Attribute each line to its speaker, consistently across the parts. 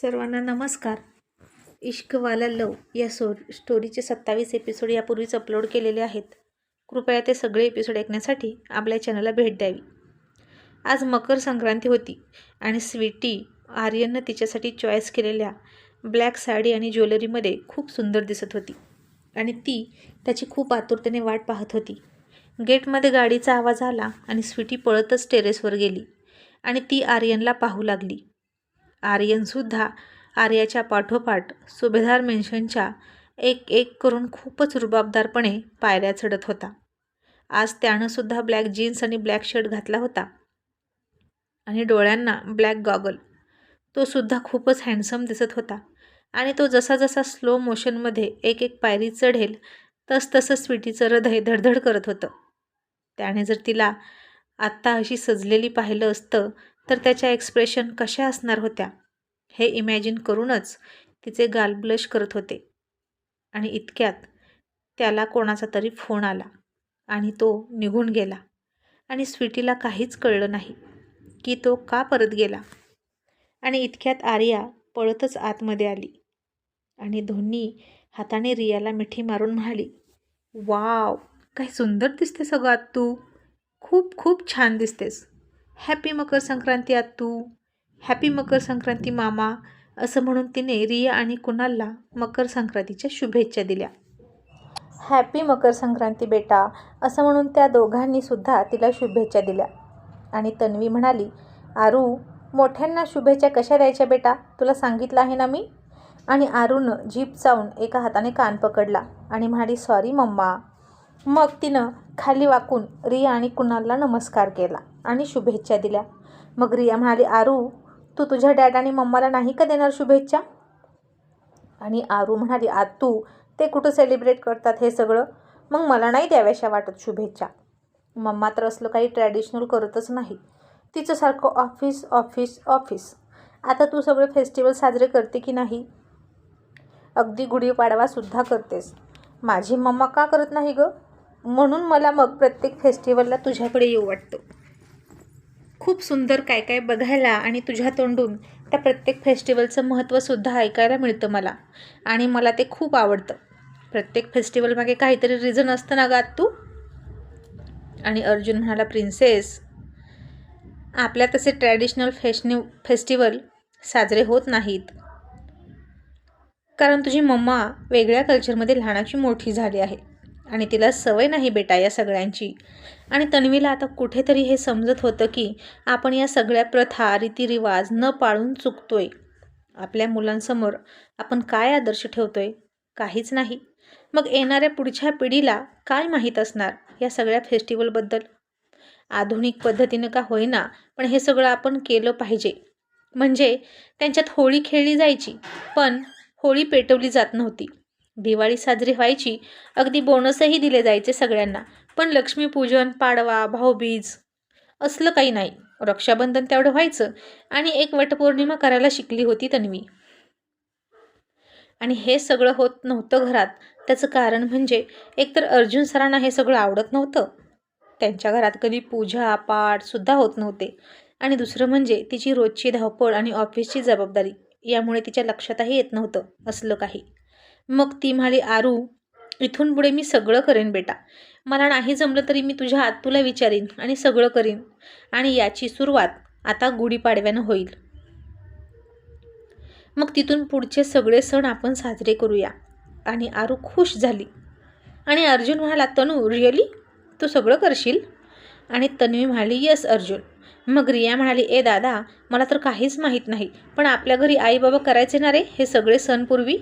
Speaker 1: सर्वांना नमस्कार. इश्कवाला लव या सो स्टोरीचे सत्तावीस एपिसोड यापूर्वीच अपलोड केलेले आहेत. कृपया ते सगळे एपिसोड ऐकण्यासाठी आपल्या चॅनलला भेट द्यावी. आज मकर संक्रांती होती आणि स्वीटी आर्यननं तिच्यासाठी चॉईस केलेल्या ब्लॅक साडी आणि ज्वेलरीमध्ये खूप सुंदर दिसत होती. आणि ती त्याची खूप आतुरतेने वाट पाहत होती. गेटमध्ये गाडीचा आवाज आला आणि स्वीटी पळतच टेरेसवर गेली आणि ती आर्यनला पाहू लागली. आर्यनसुद्धा आर्याच्या पाठोपाठ सुभेदार मेन्शनच्या एक एक करून खूपच रुबाबदारपणे पायऱ्या चढत होता. आज त्यानंसुद्धा ब्लॅक जीन्स आणि ब्लॅक शर्ट घातला होता. आणि डोळ्यांना ब्लॅक गॉगल. तो सुद्धा खूपच हँडसम दिसत होता. आणि तो जसा जसा स्लो मोशनमध्ये एक एक पायरी चढेल तसतसं स्वीटीचं हृदय धडधड करत होतं. त्याने जर तिला आत्ता अशी सजलेली पाहिलं असतं तर त्याच्या एक्सप्रेशन कशा असणार होत्या? हे इमॅजिन करूनच तिचे गाल ब्लश करत होते. आणि इतक्यात त्याला कोणाचा तरी फोन आला आणि तो निघून गेला. आणि स्वीटीला काहीच कळलं नाही की तो का परत गेला. आणि इतक्यात आर्या पळतच आतमध्ये आली. आणि दोन्ही हाताने रियाला मिठी मारून म्हणाली वाव काय सुंदर दिसते सगळं आत तू खूप खूप छान दिसतेस. हॅपी मकर संक्रांती आत तू हॅपी मकर संक्रांती मामा असं म्हणून तिने रिया आणि कुणालला मकर संक्रांतीच्या शुभेच्छा दिल्या. हॅपी मकर संक्रांती बेटा असं म्हणून त्या दोघांनीसुद्धा तिला शुभेच्छा दिल्या. आणि तन्वी म्हणाली आरू मोठ्यांना शुभेच्छा कशा द्यायच्या बेटा? तुला सांगितलं आहे ना मी? आणि आरूनं जीप चावून एका हाताने कान पकडला आणि म्हणाली सॉरी मम्मा. मग तिनं खाली वाकून रिया आणि कुणालला नमस्कार केला आणि शुभेच्छा दिल्या. मग रिया म्हणाली आरू तू तुझ्या डॅड आणि मम्माला नाही का देणार शुभेच्छा? आणि आरू म्हणाली आतू ते कुठं सेलिब्रेट करतात हे सगळं? मग मला नाही द्याव्याशा वाटत शुभेच्छा. मम्मा तर असलं काही ट्रॅडिशनल करतच नाही. तिचं सारखं ऑफिस ऑफिस ऑफिस आता तू सगळे फेस्टिवल साजरे करते की नाही? अगदी गुढीपाडवासुद्धा करतेस. माझी मम्मा का करत नाही गं? म्हणून मला मग प्रत्येक फेस्टिवलला तुझ्याकडे येऊ वाटतं. खूप सुंदर काय काय बघायला आणि तुझ्या तोंडून त्या प्रत्येक फेस्टिवलचं महत्त्वसुद्धा ऐकायला मिळतं मला. आणि मला ते खूप आवडतं. प्रत्येक फेस्टिवलमागे काहीतरी रिझन असतं ना गात तू? आणि अर्जुन म्हणाला प्रिन्सेस आपल्या तसे ट्रॅडिशनल फेशनि फेस्टिवल साजरे होत नाहीत. कारण तुझी मम्मा वेगळ्या कल्चरमध्ये लहानाची मोठी झाली आहे. आणि तिला सवय नाही बेटा या सगळ्यांची. आणि तन्वीला आता कुठेतरी हे समजत होतं की आपण या सगळ्या प्रथा रीतिरिवाज न पाळून चुकतोय. आपल्या मुलांसमोर आपण काय आदर्श ठेवतोय? काहीच नाही. मग येणाऱ्या पुढच्या पिढीला काय माहीत असणार या सगळ्या फेस्टिवलबद्दल? आधुनिक पद्धतीनं का होईना पण हे सगळं आपण केलं पाहिजे. म्हणजे त्यांच्यात होळी खेळली जायची पण होळी पेटवली जात नव्हती. दिवाळी साजरी व्हायची अगदी बोनसही दिले जायचे सगळ्यांना. पण लक्ष्मीपूजन पाडवा भाऊबीज असलं काही नाही. रक्षाबंधन तेवढं व्हायचं आणि एक वटपौर्णिमा करायला शिकली होती तन्वी. आणि हे सगळं होत नव्हतं घरात. त्याचं कारण म्हणजे एकतर अर्जुन सरांना हे सगळं आवडत नव्हतं. त्यांच्या घरात कधी पूजा पाठसुद्धा होत नव्हते. आणि दुसरं म्हणजे तिची रोजची धावपळ आणि ऑफिसची जबाबदारी यामुळे तिच्या लक्षातही येत नव्हतं असलं काही. मग ती म्हणाली आरू इथून पुढे मी सगळं करेन बेटा. मला नाही जमलं तरी मी तुझ्या आत तुला विचारीन आणि सगळं करीन. आणि याची सुरुवात आता गुढीपाडव्यानं होईल. मग तिथून पुढचे सगळे सण आपण साजरे करूया. आणि आरू खुश झाली. आणि अर्जुन म्हणाला तनू रिअली? तू सगळं करशील? आणि तन्वी म्हणाली येस अर्जुन. मग रिया म्हणाली ए दादा मला तर काहीच माहीत नाही पण आपल्या घरी आई बाबा करायचे ना रे हे सगळे सणपूर्वी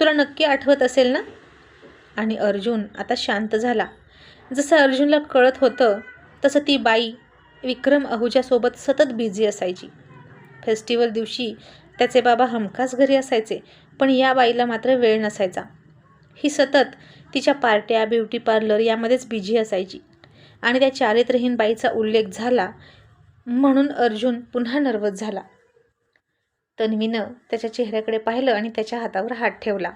Speaker 1: तुला नक्की आठवत असेल ना? आणि अर्जुन आता शांत झाला. जसं अर्जुनला कळत होतं तसं ती बाई विक्रम अहुजासोबत सतत बिझी असायची. फेस्टिवल दिवशी त्याचे बाबा हमखास घरी असायचे पण या बाईला मात्र वेळ नसायचा. ही सतत तिच्या पार्ट्या ब्युटी पार्लर यामध्येच बिझी असायची आणि त्या चारित्रहीन बाईचा उल्लेख झाला म्हणून अर्जुन पुन्हा नर्वस झाला. तन्वीनं त्याच्या चेहऱ्याकडे पाहिलं आणि त्याच्या हातावर हात ठेवला.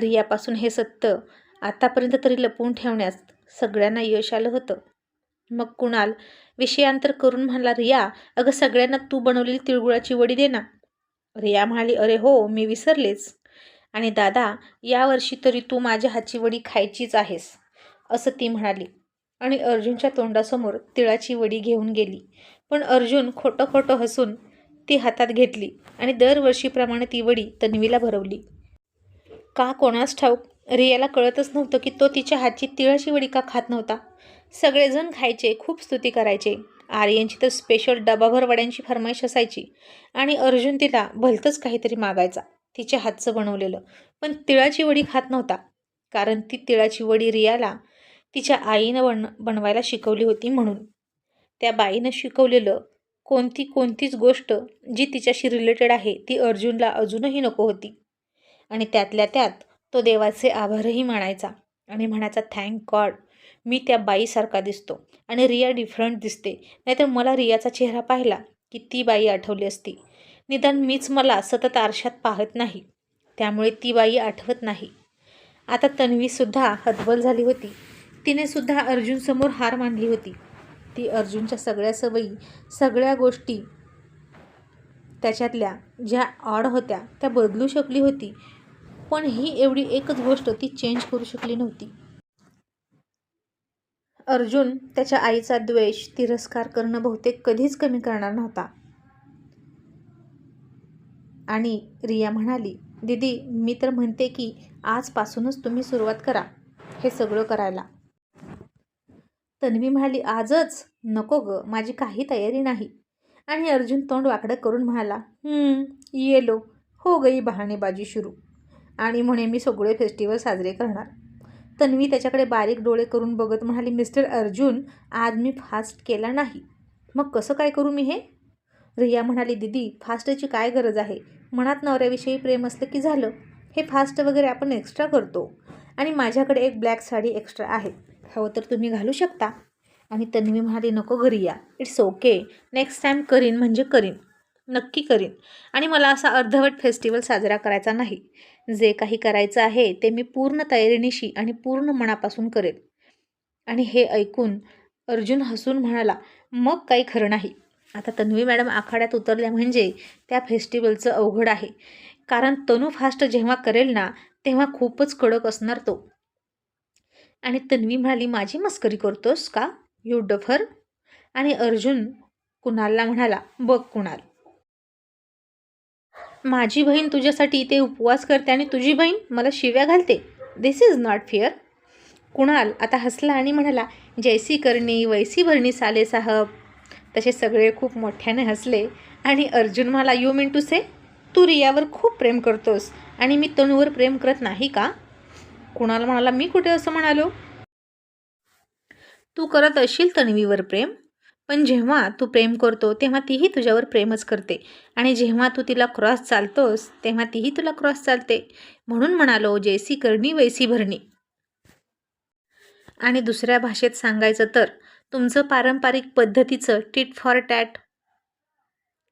Speaker 1: रियापासून हे सत्य आतापर्यंत तरी लपवून ठेवण्यास सगळ्यांना यश आलं होतं. मग कुणाल विषयांतर करून म्हणाला रिया अगं सगळ्यांना तू बनवलेली तिळगुळाची वडी दे ना. रिया म्हणाली अरे हो मी विसरलेच. आणि दादा यावर्षी तरी तू माझ्या हातची वडी खायचीच आहेस असं ती म्हणाली. आणि अर्जुनच्या तोंडासमोर तिळाची वडी घेऊन गेली. पण अर्जुन खोटं खोटं हसून ती हातात घेतली आणि दरवर्षीप्रमाणे ती वडी तन्वीला भरवली. का कोणास ठाऊक? रियाला कळतच नव्हतं की तो तिच्या हातची तिळाची वडी का खात नव्हता. सगळेजण खायचे खूप स्तुती करायचे. आर्यनची तर स्पेशल डबाभर वड्यांची फरमाईश असायची आणि अर्जुन तिला भलतंच काहीतरी मागायचा तिच्या हातचं बनवलेलं. पण तिळाची वडी खात नव्हता कारण ती तिळाची वडी रियाला तिच्या आईनं बन बनवायला शिकवली होती म्हणून. त्या बाईनं शिकवलेलं कोणती कोणतीच गोष्ट जी तिच्याशी रिलेटेड आहे ती अर्जुनला अजूनही नको होती. आणि त्यातल्या त्यात तो देवाचे आभारही मानायचा आणि म्हणायचा थँक गॉड मी त्या बाईसारखा दिसतो आणि रिया डिफरंट दिसते. नाहीतर मला रियाचा चेहरा पाहिला की ती बाई आठवली असती. निदान मीच मला सतत आरशात पाहत नाही. त्यामुळे ती बाई आठवत नाही. आता तन्वीसुद्धा हतबल झाली होती. तिने सुद्धा अर्जुनसमोर हार मानली होती. ती अर्जुनच्या सगळ्या सवयी सगळ्या गोष्टी त्याच्यातल्या ज्या ऑड होत्या त्या बदलू शकली होती. पण ही एवढी एकच गोष्ट ती चेंज करू शकली नव्हती. अर्जुन त्याच्या आईचा द्वेष तिरस्कार करणं बहुतेक कधीच कमी करणार नव्हता. आणि रिया म्हणाली दीदी मी तर म्हणते की आजपासूनच तुम्ही सुरुवात करा हे सगळं करायला. तन्वी म्हणाली आजच? नको ग माझी काही तयारी नाही. आणि अर्जुन तोंड वाकडं करून म्हणाला येलो हो गई बहाणेबाजी सुरू. आणि म्हणे मी सगळे फेस्टिवल साजरे करणार. तन्वी त्याच्याकडे बारीक डोळे करून बघत म्हणाली मिस्टर अर्जुन आज मी फास्ट केला नाही. मग कसं काय करू मी हे? रिया म्हणाली दिदी फास्टची काय गरज आहे? मनात नवऱ्याविषयी प्रेम असलं की झालं? हे फास्ट वगैरे आपण एक्स्ट्रा करतो. आणि माझ्याकडे एक ब्लॅक साडी एक्स्ट्रा आहे. हवं तर तुम्ही घालू शकता. आणि तन्वी म्हणाली नको घरी या इट्स ओके नेक्स्ट टाईम करीन म्हणजे करीन. नक्की करीन. आणि मला असा अर्धवट फेस्टिवल साजरा करायचा नाही. जे काही करायचं आहे ते मी पूर्ण तयारीनिशी आणि पूर्ण मनापासून करेन आणि हे ऐकून अर्जुन हसून म्हणाला मग काही खरं नाही. आता तन्वी मॅडम आखाड्यात उतरल्या म्हणजे त्या फेस्टिवलचं अवघड आहे. कारण तनू फास्ट जेव्हा करेल ना तेव्हा खूपच कडक असणार तो. आणि तन्वी म्हणाली माझी मस्करी करतोस का? यू डफर आणि अर्जुन कुणालला म्हणाला बघ कुणाल. माझी बहीण तुझ्यासाठी इथे उपवास करते आणि तुझी बहीण मला शिव्या घालते. This is not fear Kunal आता हसला आणि म्हणाला जैसी करणी वैसी भरणी साले साहब. तसे सगळे खूप मोठ्याने हसले. आणि अर्जुन मला यू मीन टू से तू रियावर खूप प्रेम करतोस आणि मी तनूवर प्रेम करत नाही का? कुणाल म्हणाला मी कुठे असं म्हणालो? तू करत असशील तन्वीवर प्रेम. पण जेव्हा तू प्रेम करतो तेव्हा तीही तुझ्यावर प्रेमच करते. आणि जेव्हा तू तिला क्रॉस चालतोस तेव्हा तीही तुला क्रॉस चालते. म्हणून म्हणालो जैसी करणी वैसी भरणी. आणि दुसऱ्या भाषेत सांगायचं तर तुमचं पारंपरिक पद्धतीचं टिट फॉर टॅट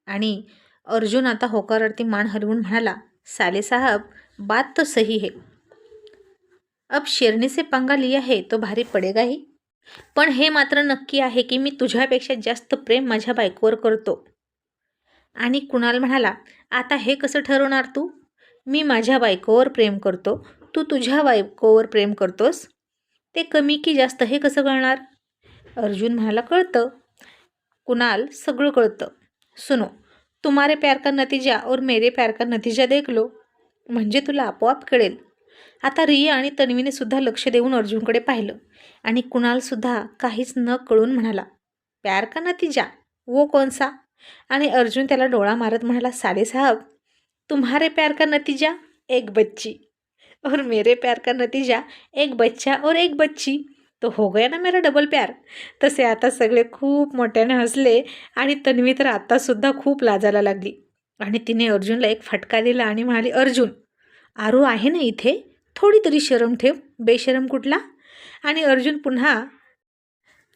Speaker 1: आणि अर्जुन आता होकारार्थी मान हलवून म्हणाला साले साहब बात तो सही है. अब शेरनी से पंगा लिया है तो भारी पडेगा ही. पण हे मात्र नक्की आहे की मी तुझ्यापेक्षा जास्त प्रेम माझ्या बायकोवर करतो. आणि कुणाल म्हणाला आता हे कसं ठरवणार तू? मी माझ्या बायकोवर प्रेम करतो. तू तुझ्या बायकोवर प्रेम करतोस? ते कमी की जास्त हे कसं कळणार? अर्जुन म्हणाला कळतं. कुणाल सगळं कळतं. सुनो तुम्हारे प्यार का नतीजा और मेरे प्यार का नतीजा देख लो. म्हणजे तुला आपोआप कळेल. आता रिया आणि तन्वीने सुद्धा लक्ष देऊन अर्जुनकडे पाहिलं आणि कुणालसुद्धा काहीच न कळून म्हणाला प्यार का नतीजा? वो कोणसा आणि अर्जुन त्याला डोळा मारत म्हणाला साले साहब तुम्हारे प्यार का नतीजा? एक बच्ची. और मेरे प्यार का नतीजा? एक बच्चा और एक बच्ची? तो हो गया ना मेरा डबल प्यार? तसे आता सगळे खूप मोठ्याने हसले आणि तन्वी तर आत्तासुद्धा खूप लाजायला लागली. आणि तिने अर्जुनला एक फटका दिला आणि म्हणाली अर्जुन आरू आहे ना इथे? थोडी तरी शरम ठेव. बेशरम कुठला? आणि अर्जुन पुन्हा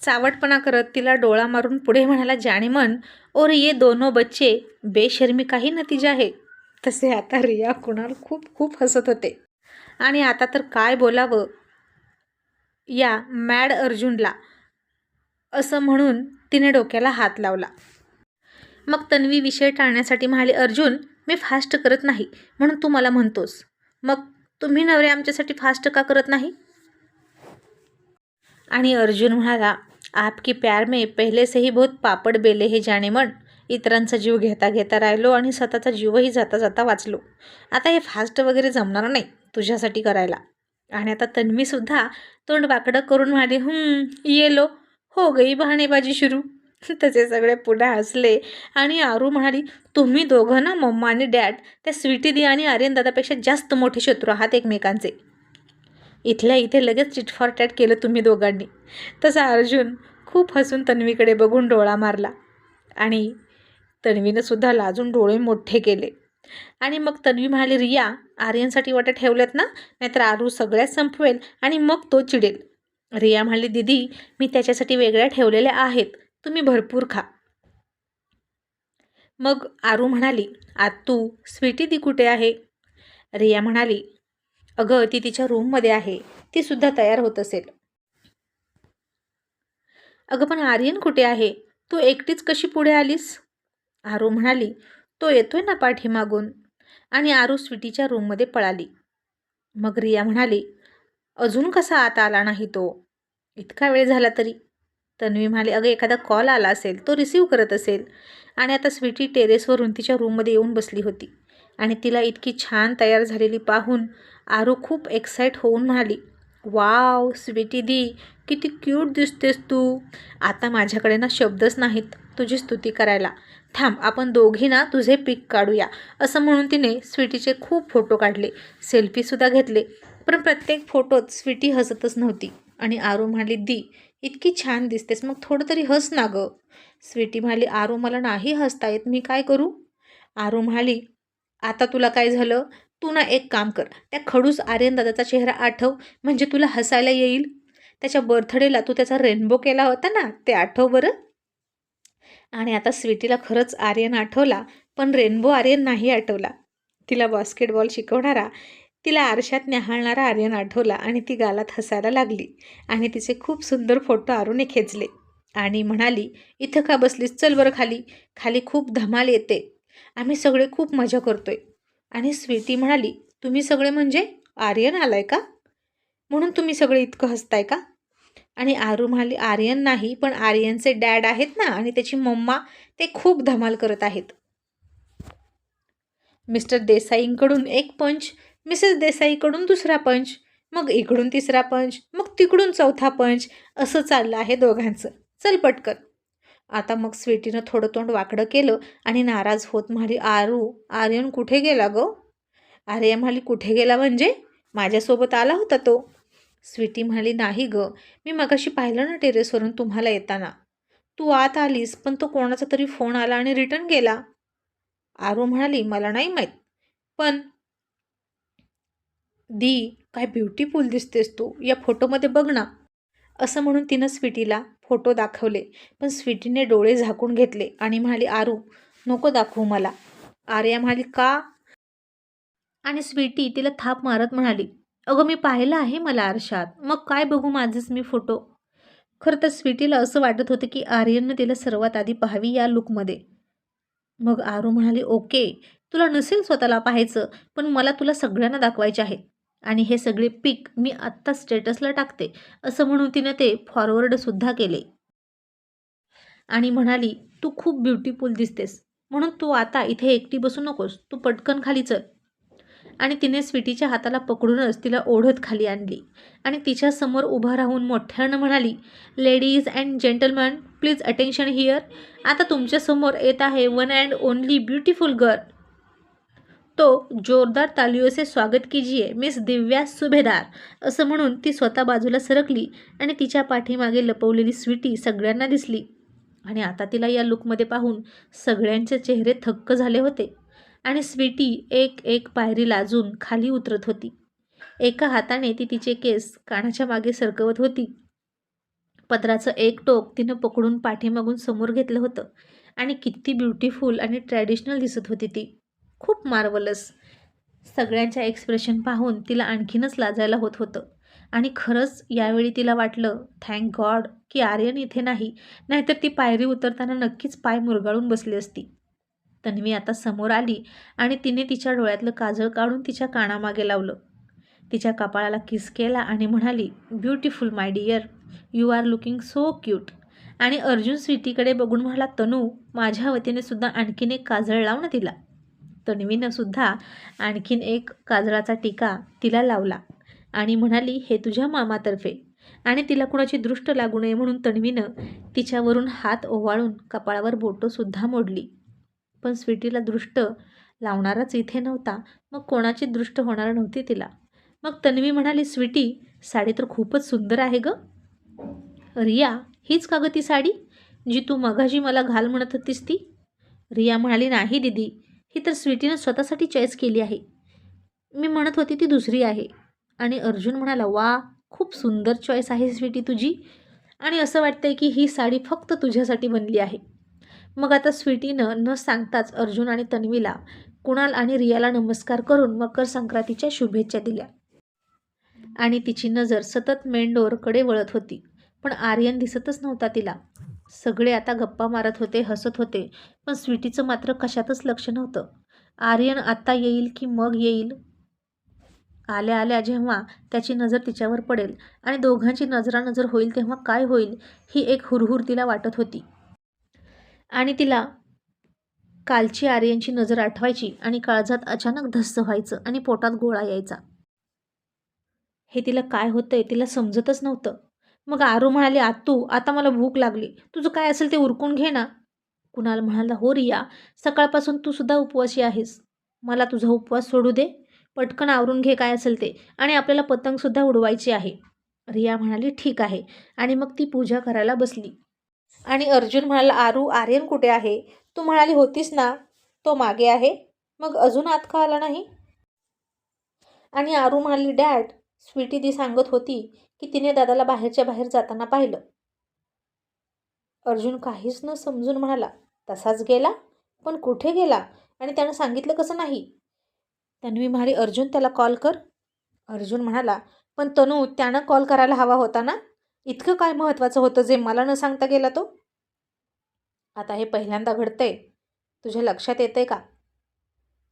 Speaker 1: चावटपणा करत तिला डोळा मारून पुढे म्हणाला जाणे मन और ये दोनों बच्चे बेशर्मी काही नतीजा आहे तसे आता रिया कुणाल खूप खूप हसत होते. आणि आता तर काय बोलावं? या मॅड अर्जुनला असं म्हणून तिने डोक्याला हात लावला. मग तन्वी विषय टाळण्यासाठी म्हणाले अर्जुन मी फास्ट करत नाही म्हणून तू मला म्हणतोस. मग तुम्ही नवरे आमच्यासाठी फास्ट का करत नाही? आणि अर्जुन म्हणाला आपकी प्यार में पहले से ही बहुत पापड बेले हे जाणे म्हण इतरांचा जीव घेता घेता राहिलो आणि स्वतःचा जीवही जाता जाता वाचलो. आता हे फास्ट वगैरे जमणार नाही तुझ्यासाठी करायला. आणि आता तन्वीसुद्धा तोंड वाकडं करून म्हणाली हं येलो हो गई बहाणेबाजी सुरू. तसे सगळे पुढे हसले. आणि आरू म्हणाली तुम्ही दोघं ना मम्मा आणि डॅड त्या स्वीटी दी आणि आर्यन दादापेक्षा जास्त मोठे शत्रू आहात एकमेकांचे. इथल्या इथे लगेच चिटफॉर टॅट केलं तुम्ही दोघांनी. तसा अर्जुन खूप हसून तन्वीकडे बघून डोळा मारला. आणि तन्वीनं सुद्धा लाजून डोळे मोठे केले. आणि मग तन्वी म्हणाली रिया आर्यनसाठी वाट्या ठेवल्यात ना नाहीतर आरू सगळ्यात संपवेल आणि मग तो चिडेल. रिया म्हणाली दिदी मी त्याच्यासाठी वेगळ्या ठेवलेल्या आहेत. तुम्ही भरपूर खा. मग आरू म्हणाली आत्तू स्वीटी ती कुठे आहे? रिया म्हणाली अगं ती तिच्या रूममध्ये आहे. ती सुद्धा तयार होत असेल. अगं पण आर्यन कुठे आहे? तू एकटीच कशी पुढे आलीस? आरू म्हणाली तो येतोय ना पाठीमागून आणि आरू स्वीटीच्या रूममध्ये पळाली. मग रिया म्हणाली अजून कसा आता आला नाही तो? इतका वेळ झाला तरी. तन्वी म्हणाली अगं एखादा कॉल आला असेल तो रिसीव करत असेल. आणि आता स्वीटी टेरेसवरून तिच्या रूममध्ये येऊन बसली होती. आणि तिला इतकी छान तयार झालेली पाहून आरू खूप एक्साईट होऊन म्हणाली वाव स्वीटी दी किती क्यूट दिसतेस तू. आता माझ्याकडे ना शब्दच नाहीत तुझी स्तुती करायला. थांब आपण दोघी ना तुझे पिक काढूया. असं म्हणून तिने स्वीटीचे खूप फोटो काढले सेल्फीसुद्धा घेतले. पण प्रत्येक फोटोत स्वीटी हसतच नव्हती. आणि आरू म्हणाली दी इतकी छान दिसतेस मग थोडं तरी हस ना गं. स्वीटी म्हणाली आरू मला नाही हसता येत मी काय करू? आरू म्हणाली आता तुला काय झालं? तू ना एक काम कर त्या खडूस आर्यन दादाचा चेहरा आठव म्हणजे तुला हसायला येईल. त्याच्या बर्थडेला तू त्याचा रेनबो केला होता ना ते आठव बरं. आणि आता स्वीटीला खरंच आर्यन आठवला पण रेनबो आर्यन नाही आठवला. तिला बास्केटबॉल शिकवणारा तिला आरशात न्याहाळणारा आर्यन आठवला आणि ती गालात हसायला लागली आणि तिचे खूप सुंदर फोटो आरूने खेचले. आणि म्हणाली इथं का बसलीस? चल बरं खाली. खाली खूप धमाल येते. आम्ही सगळे खूप मजा करतोय. आणि स्वीटी म्हणाली तुम्ही सगळे म्हणजे आर्यन आलाय का? म्हणून तुम्ही सगळे इतकं हसताय का? आणि आरू म्हणाली आर्यन नाही पण आर्यनचे डॅड आहेत ना आणि त्याची मम्मा ते खूप धमाल करत आहेत. मिस्टर देसाईंकडून एक पंच मिसेस देसाईकडून दुसरा पंच मग इकडून तिसरा पंच मग तिकडून चौथा पंच असं चाललं आहे दोघांचं. चल पटकन. आता मग स्वीटीनं थोडं तोंड वाकडं केलं आणि नाराज होत म्हणाली आरू आर्यन कुठे गेला ग? आर्यन म्हणाली कुठे गेला म्हणजे? माझ्यासोबत आला होता तो. स्वीटी म्हणाली नाही ग मी मगाशी पाहिलं ना टेरेसवरून तुम्हाला येताना. तू आत आलीस पण तो कोणाचा तरी फोन आला आणि रिटर्न गेला. आरू म्हणाली मला नाही माहीत. पण दी काय ब्युटिफुल दिसतेस तू या फोटोमध्ये बघ ना. असं म्हणून तिनं स्वीटीला फोटो दाखवले पण स्वीटीने डोळे झाकून घेतले आणि म्हणाली आरू नको दाखवू मला. आर्या म्हणाली का? आणि स्वीटी तिला थाप मारत म्हणाली अगं मी पाहिलं आहे मला आरशात मग काय बघू माझंच मी फोटो खरं तर स्वीटीला असं वाटत होतं की आर्यननं तिला सर्वात आधी पाहावी या लुकमध्ये मग आरू म्हणाली ओके तुला नसेल स्वतःला पाहायचं पण मला तुला सगळ्यांना दाखवायचे आहे आणि हे सगळे पिक मी आत्ता स्टेटसला टाकते असं म्हणून तिनं ते फॉरवर्डसुद्धा केले. आणि म्हणाली तू खूप ब्युटिफुल दिसतेस. म्हणून तू आता इथे एकटी बसू नकोस. तू पटकन खाली चल. आणि तिने स्वीटीच्या हाताला पकडूनच तिला ओढत खाली आणली. आणि तिच्यासमोर उभा राहून मोठ्यानं म्हणाली ladies and gentleman please attention here आता तुमच्यासमोर येत आहे one and only beautiful girl तो जोरदार तालियोचे से स्वागत कीजिए मिस दिव्या सुभेदार असं म्हणून ती स्वतः बाजूला सरकली आणि तिच्या पाठीमागे लपवलेली स्वीटी सगळ्यांना दिसली. आणि आता तिला या लुकमध्ये पाहून सगळ्यांचे चेहरे थक्क झाले होते आणि स्वीटी एक एक पायरी लाजून खाली उतरत होती. एका हाताने ती तिचे केस कानाच्या मागे सरकवत होती. पत्राचं एक टोक तिनं पकडून पाठीमागून समोर घेतलं होतं आणि किती ब्युटिफुल आणि ट्रॅडिशनल दिसत होती ती. खूप मार्वलस. सगळ्यांच्या एक्सप्रेशन पाहून तिला आणखीनच लाजायला होत होतं. आणि खरंच यावेळी तिला वाटलं थँक गॉड की आर्यन इथे नाही नाहीतर ती पायरी उतरताना नक्कीच पाय मुरगाळून बसली असती. तन्वी आता समोर आली आणि तिने तिच्या डोळ्यातलं काजळ काढून तिच्या कानामागे लावलं. तिच्या कपाळाला किस केला आणि म्हणाली beautiful my dear you are looking so cute. आणि अर्जुन स्वीटीकडे बघून म्हणाला तनू माझ्या वतीने सुद्धा आणखीन एक काजळ लाव ना तिला. तन्वीनं सुद्धा आणखीन एक काजळाचा टीका तिला लावला आणि म्हणाली हे तुझ्या मामातर्फे. आणि तिला कुणाची दृष्ट लागू नये म्हणून तन्वीनं तिच्यावरून हात ओवाळून कपाळावर बोटंसुद्धा मोडली. पण स्वीटीला दृष्ट लावणाराच इथे नव्हता. मग कोणाची दृष्ट होणार नव्हती तिला? मग तन्वी म्हणाली स्वीटी साडी तर खूपच सुंदर आहे ग. रिया हीच का ग ती साडी जी तू मघाशी मला घाल म्हणत होतीस ती? रिया म्हणाली नाही दिदी. ही तर स्वीटीनं स्वतःसाठी चॉईस केली आहे. मी म्हणत होती ती दुसरी आहे. आणि अर्जुन म्हणाला वा खूप सुंदर चॉईस आहे स्वीटी तुझी. आणि असं वाटतंय की ही साडी फक्त तुझ्यासाठी बनली आहे. मग आता स्वीटीनं न सांगताच अर्जुन आणि तन्वीला कुणाल आणि रियाला नमस्कार करून मकर संक्रांतीच्या शुभेच्छा दिल्या. आणि तिची नजर सतत मेंडोरकडे वळत होती. पण आर्यन दिसतच नव्हता तिला. सगळे आता गप्पा मारत होते हसत होते पण स्वीटीचं मात्र कशातच लक्ष नव्हतं. आर्यन आत्ता येईल की मग येईल? आल्या आल्या जेव्हा त्याची नजर तिच्यावर पडेल आणि दोघांची नजरानजर होईल तेव्हा काय होईल ही एक हुरहुर तिला वाटत होती. आणि तिला कालची आर्यनची नजर आठवायची आणि काळजात अचानक धस्स व्हायचं आणि पोटात गोळा यायचा. हे तिला काय होतंय तिला समजतच नव्हतं. मग आरू म्हणाली आतू आता मला भूक लागली. तुझं काय असेल ते उरकून घे ना. कुणाल म्हणाला हो रिया सकाळपासून तू सुद्धा उपवासी आहेस. मला तुझा उपवास सोडू दे. पटकन आवरून घे काय असेल ते. आणि आपल्याला पतंगसुद्धा उडवायची आहे. रिया म्हणाली ठीक आहे. आणि मग ती पूजा करायला बसली. आणि अर्जुन म्हणाला आरू आर्यन कुठे आहे? तू म्हणाली होतीस ना तो मागे आहे. मग अजून आत का आला नाही? आणि आरू म्हणाली डॅड स्वीटी ती सांगत होती. की तिने दादाला बाहेरच्या बाहेर जाताना पाहिलं. अर्जुन काहीच न समजून म्हणाला तसाच गेला? पण कुठे गेला? आणि त्यानं सांगितलं कसं नाही? तन्वी म्हणाली अर्जुन त्याला कॉल कर. अर्जुन म्हणाला पण तनू त्यानं कॉल करायला हवा होता ना? इतकं काय महत्त्वाचं होतं जे मला न सांगता गेला तो? आता हे पहिल्यांदा घडतंय. तुझ्या लक्षात येतंय का?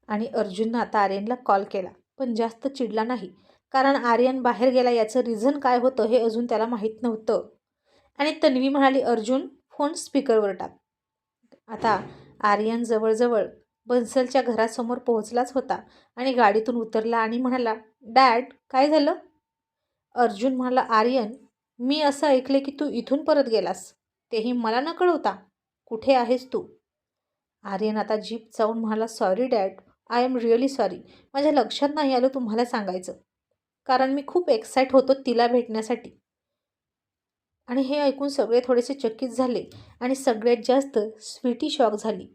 Speaker 1: आणि अर्जुननं आता आर्यनला कॉल केला पण जास्त चिडला नाही. कारण आर्यन बाहेर गेला याचं रिझन काय होतं हे अजून त्याला माहीत नव्हतं. आणि तन्वी म्हणाली अर्जुन फोन स्पीकरवर टाक. आता आर्यन जवळजवळ बन्सलच्या घरासमोर पोहोचलाच होता आणि गाडीतून उतरला आणि म्हणाला डॅड काय झालं? अर्जुन म्हणाला आर्यन मी असं ऐकले की तू इथून परत गेलास. तेही मला न कळवता कुठे आहेस तू? आर्यन आता जीप जाऊन म्हणाला sorry dad I am really sorry. माझ्या लक्षात नाही आलं तुम्हाला सांगायचं. कारण मी खूप एक्साईट होतो तिला भेटण्यासाठी. आणि हे ऐकून सगळे थोडेसे चकित झाले आणि सगळ्यात जास्त स्वीटी शॉक झाली.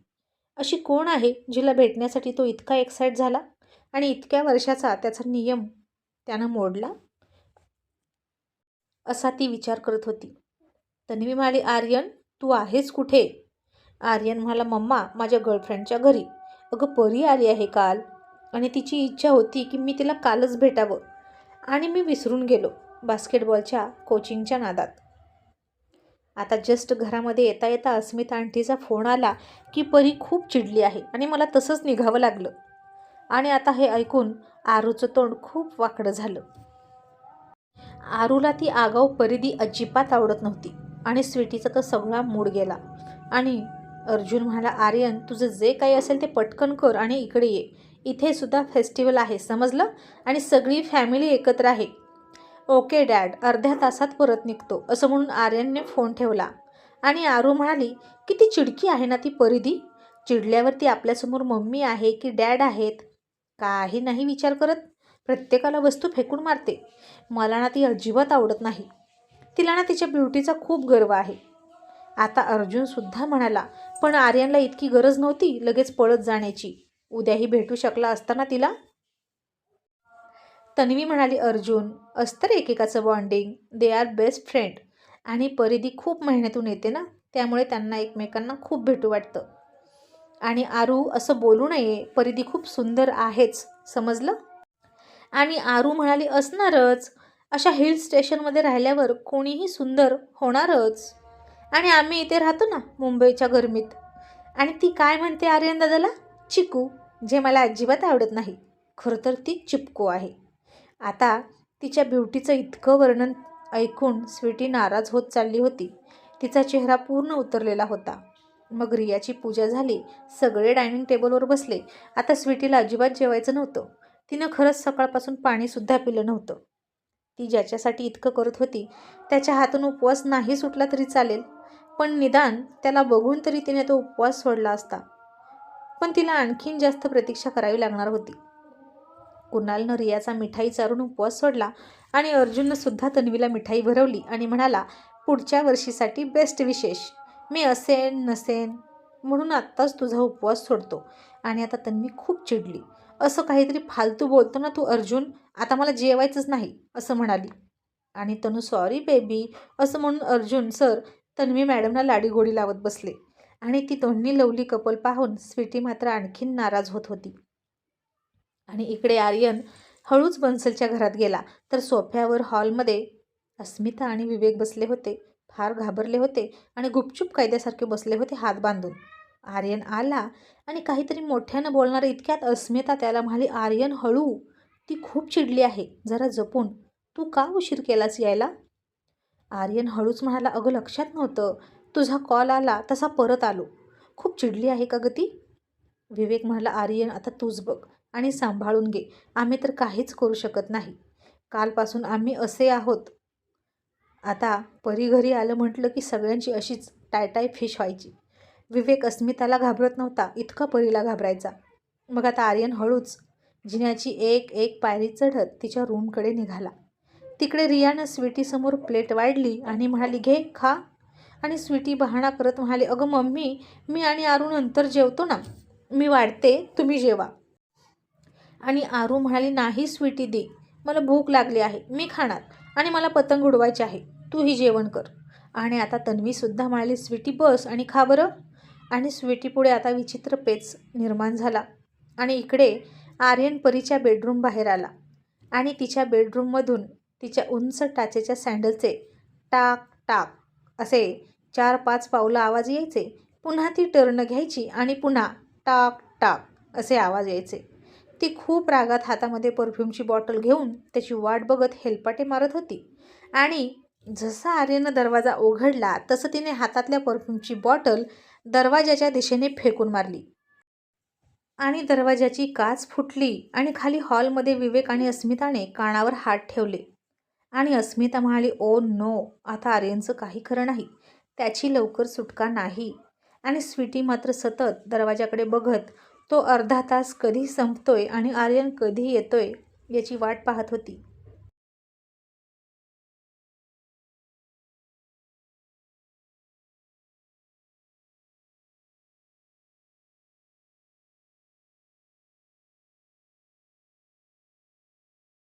Speaker 1: अशी कोण आहे जिला भेटण्यासाठी तो इतका एक्साईट झाला? आणि इतक्या वर्षाचा त्याचा नियम त्यानं मोडला? असा ती विचार करत होती. तन्वी म्हणाली आर्यन तू आहेस कुठे? आर्यन म्हणाला मम्मा माझ्या गर्लफ्रेंडच्या घरी. अगं परी आली आहे काल. आणि तिची इच्छा होती की मी तिला कालच भेटावं. आणि मी विसरून गेलो बास्केटबॉलच्या कोचिंगच्या नादात. आता जस्ट घरामध्ये येता येता अस्मिता आंटीचा फोन आला की परी खूप चिडली आहे आणि मला तसंच निघावं लागलं. आणि आता हे ऐकून आरूचं तोंड खूप वाकडं झालं. आरूला ती आगाऊ परिधी अजिबात आवडत नव्हती आणि स्वीटीचा तर सगळा मूड गेला. आणि अर्जुन म्हणाला आर्यन तुझं जे काही असेल ते पटकन कर आणि इकडे ये. इथे सुद्धा फेस्टिवल आहे समजलं? आणि सगळी फॅमिली एकत्र आहे. Okay dad. अर्ध्या तासात परत निघतो असं म्हणून आर्यनने फोन ठेवला. आणि आरू म्हणाली किती चिडकी आहे ना ती परिधी? चिडल्यावर ती आपल्यासमोर मम्मी आहे की डॅड आहेत? काही नाही विचार करत. प्रत्येकाला वस्तू फेकून मारते. मला ना ती अजिबात आवडत नाही. तिला ना तिच्या ब्युटीचा खूप गर्व आहे. आता अर्जुनसुद्धा म्हणाला पण आर्यनला इतकी गरज नव्हती लगेच पळत जाण्याची. उद्याही भेटू शकला असताना तिला? तन्वी म्हणाली अर्जुन असतं रे एकेकाचं bonding they are best friend आणि परिधी खूप मेहनतून येते ना? त्यामुळे त्यांना एकमेकांना खूप भेटू वाटतं. आणि आरू असं बोलू नये. परिधी खूप सुंदर आहेच. समजलं? आणि आरू म्हणाली असणारच. अशा हिल स्टेशनमध्ये राहिल्यावर कोणीही सुंदर होणारच. आणि आम्ही इथे राहतो ना मुंबईच्या गरमीत. आणि ती काय म्हणते आर्यन दादाला? चिकू. जे मला अजिबात आवडत नाही. खरं तर ती चिपको आहे. आता तिच्या ब्युटीचं इतकं वर्णन ऐकून स्वीटी नाराज होत चालली होती. तिचा चेहरा पूर्ण उतरलेला होता. मग रियाची पूजा झाली. सगळे डायनिंग टेबलवर बसले. आता स्वीटीला अजिबात जेवायचं नव्हतं. तिनं खरंच सकाळपासून पाणीसुद्धा पिलं नव्हतं. ती ज्याच्यासाठी इतकं करत होती त्याच्या हातून उपवास नाही सुटला तरी चालेल. पण निदान त्याला बघून तरी तिने तो उपवास सोडला असता. पण तिला आणखीन जास्त प्रतीक्षा करावी लागणार होती. कुणालनं रियाचा मिठाई चारून उपवास सोडला आणि अर्जुननं सुद्धा तन्वीला मिठाई भरवली आणि म्हणाला पुढच्या वर्षीसाठी बेस्ट विशेष मी असेन नसेन म्हणून आत्ताच तुझा उपवास सोडतो. आणि आता तन्वी खूप चिडली. असं काहीतरी फालतू बोलतो ना तू अर्जुन. आता मला जेवायचंच नाही असं म्हणाली. आणि तनू सॉरी बेबी असं म्हणून अर्जुन सर. तन्वी मॅडमना लाडीगोडी लावत बसले. आणि ती दोन्ही लवली कपल पाहून स्वीटी मात्र आणखीन नाराज होत होती. आणि इकडे आर्यन हळूच बन्सलच्या घरात गेला तर सोफ्यावर हॉलमध्ये अस्मिता आणि विवेक बसले होते. फार घाबरले होते आणि गुपचूप कायद्यासारखे बसले होते हात बांधून. आर्यन आला आणि काहीतरी मोठ्यानं बोलणारं इतक्यात अस्मिता त्याला म्हणाली आर्यन हळू ती खूप चिडली आहे. जरा जपून. तू का उशीर केलास यायला? आर्यन हळूच म्हणाला अगं लक्षात नव्हतं. तुझा कॉल आला तसा परत आलो. खूप चिडली आहे का ग ती? विवेक म्हणाला आर्यन आता तूच बघ आणि सांभाळून घे. आम्ही तर काहीच करू शकत नाही. कालपासून आम्ही असे आहोत. आता परी घरी आलं म्हटलं की सगळ्यांची अशीच टायटाय फिश व्हायची. विवेक अस्मिताला घाबरत नव्हता इतका परीला घाबरायचा. मग आता आर्यन हळूच जिन्याची एक एक पायरी चढत तिच्या रूमकडे निघाला. तिकडे रियानं स्वीटीसमोर प्लेट वाढली आणि म्हणाली घे खा. आणि स्वीटी बहाणा करत म्हणाली अगं मम्मी मी आणि आरू नंतर जेवतो ना. मी वाढते तुम्ही जेवा. आणि आरू म्हणाली नाही स्वीटी दे. मला भूक लागली आहे. मी खाणार. आणि मला पतंग उडवायचे आहे. तूही जेवण कर. आणि आता तन्वीसुद्धा म्हणाली स्वीटी बस आणि खा बरं. आणि स्वीटीपुढे आता विचित्र पेच निर्माण झाला. आणि इकडे आर्यन परीच्या बेडरूम बाहेर आला. आणि तिच्या बेडरूममधून तिच्या उंच टाचेच्या सँडलचे टाक टाक असे चार पाच पावलं आवाज यायचे. पुन्हा ती टर्न घ्यायची आणि पुन्हा टाक टाक असे आवाज यायचे. ती खूप रागात हातामध्ये परफ्यूमची बॉटल घेऊन त्याची वाट बघत हेलपाटे मारत होती. आणि जसा आर्यनं दरवाजा उघडला तसं तिने हातातल्या परफ्यूमची बॉटल दरवाजाच्या दिशेने फेकून मारली. आणि दरवाजाची काच फुटली आणि खाली हॉलमध्ये विवेक आणि अस्मिताने कानावर हात ठेवले. आणि अस्मिता म्हणाली ओ नो आता आर्यनचं काही खरं नाही. त्याची लवकर सुटका नाही. आणि स्वीटी मात्र सतत दरवाजाकडे बघत तो अर्धा तास कधी संपतोय आणि आर्यन कधी येतोय याची वाट पाहत होती.